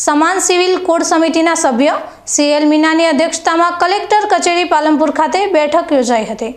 સમાન civil code સમિતિના સભ્ય સીએલ મીનાની અધ્યક્ષતામાં કલેક્ટર કચેરી પાલનપુર ખાતે બેઠક યોજાઈ હતી.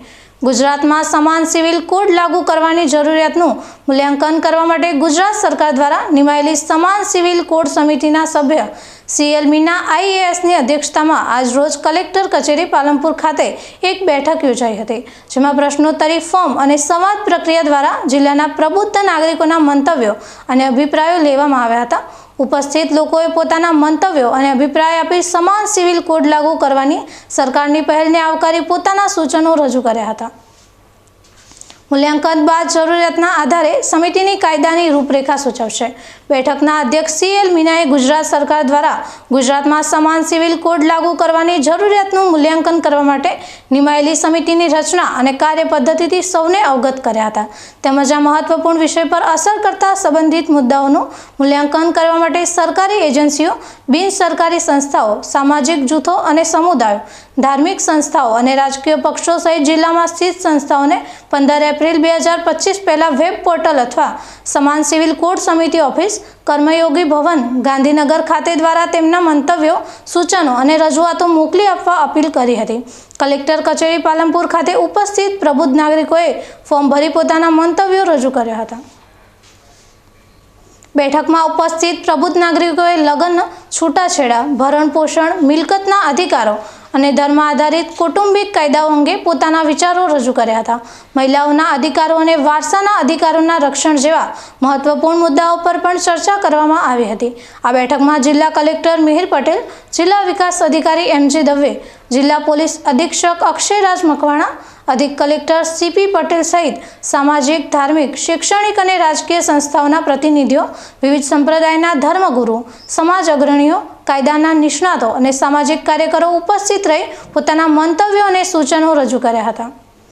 ગુજરાતમાં સમાન સિવિલ કોડ લાગુ કરવાની જરૂરિયાતનું મૂલ્યાંકન કરવા માટે ગુજરાત સરકાર દ્વારા નિમાયેલી સમાન સિવિલ કોડ સમિતિના સભ્ય સીએલ મીના આઈએએસની અધ્યક્ષતામાં આજરોજ કલેક્ટર કચેરી પાલનપુર ખાતે એક બેઠક યોજાઈ હતી, જેમાં પ્રશ્નોત્તરી ફોર્મ અને સંવાદ પ્રક્રિયા દ્વારા જિલ્લાના પ્રબુદ્ધ નાગરિકોના મંતવ્યો અને અભિપ્રાયો લેવામાં આવ્યા હતા. ઉપસ્થિત લોકોએ પોતાના મંતવ્યો અને અભિપ્રાય આપી સમાન સિવિલ કોડ લાગુ કરવાની સરકારની પહેલને આવકારી પોતાના સૂચનો રજૂ કર્યા હતા. મૂલ્યાંકન બાદ જરૂરિયાતના આધારે સમિતિની કાયદાની રૂપરેખા સૂચવશે. બેઠકના અધ્યક્ષ સીએલ મીનાએ ગુજરાત સરકાર દ્વારા ગુજરાતમાં સમાન સિવિલ કોડ લાગુ કરવાની જરૂરિયાતનું મૂલ્યાંકન કરવા માટે નિમાયેલી સમિતિની રચના અને કાર્ય પદ્ધતિથી સૌને અવગત કર્યા હતા. તેમજ આ મહત્વપૂર્ણ વિષય પર અસર કરતા સંબંધિત મુદ્દાઓનું મૂલ્યાંકન કરવા માટે સરકારી એજન્સીઓ, બિન સરકારી સંસ્થાઓ, સામાજિક જૂથો અને સમુદાયો, ધાર્મિક સંસ્થાઓ અને રાજકીય પક્ષો સહિત જિલ્લામાં સ્થિત સંસ્થાઓને પંદર એપ્રિલ બે હજાર પચીસ પહેલાં વેબ પોર્ટલ અથવા સમાન સિવિલ કોડ સમિતિ ઓફિસ કર્મયોગી ભવન ગાંધીનગર ખાતે દ્વારા તેમના મંતવ્યો, સૂચનો અને રજૂઆતો મોકલી આપવા અપીલ કરી હતી. કલેક્ટર કચેરી પાલનપુર ખાતે ઉપસ્થિત પ્રબુદ્ધ નાગરિકોએ ફોર્મ ભરી પોતાના મંતવ્યો રજૂ કર્યા હતા. બેઠકમાં ઉપસ્થિત પ્રબુદ્ધ નાગરિકોએ લગ્ન, છૂટાછેડા, ભરણ પોષણ, મિલકતના અધિકારો અને ધર્મ આધારિત કૌટુંબિક કાયદાઓ અંગે પોતાના વિચારો રજૂ કર્યા હતા. મહિલાઓના અધિકારો અને વારસાના અધિકારોના રક્ષણ જેવા મહત્વપૂર્ણ મુદ્દાઓ પર પણ ચર્ચા કરવામાં આવી હતી. આ બેઠકમાં જિલ્લા કલેક્ટર મિહિર પટેલ, જિલ્લા વિકાસ અધિકારી એમજી દવે, જિલ્લા પોલીસ અધિક્ષક અક્ષયરાજ મકવાણા અધિક કલેક્ટર સીપી પટેલ સહિત સામાજિક, ધાર્મિક, શૈક્ષણિક અને રાજકીય સંસ્થાઓના પ્રતિનિધિઓ, વિવિધ સંપ્રદાયના ધર્મગુરુ, સમાજ અગ્રણીઓ, કાયદાના નિષ્ણાતો અને સામાજિક કાર્યકરો ઉપસ્થિત રહી પોતાના મંતવ્યો અને સૂચનો રજૂ કર્યા હતા.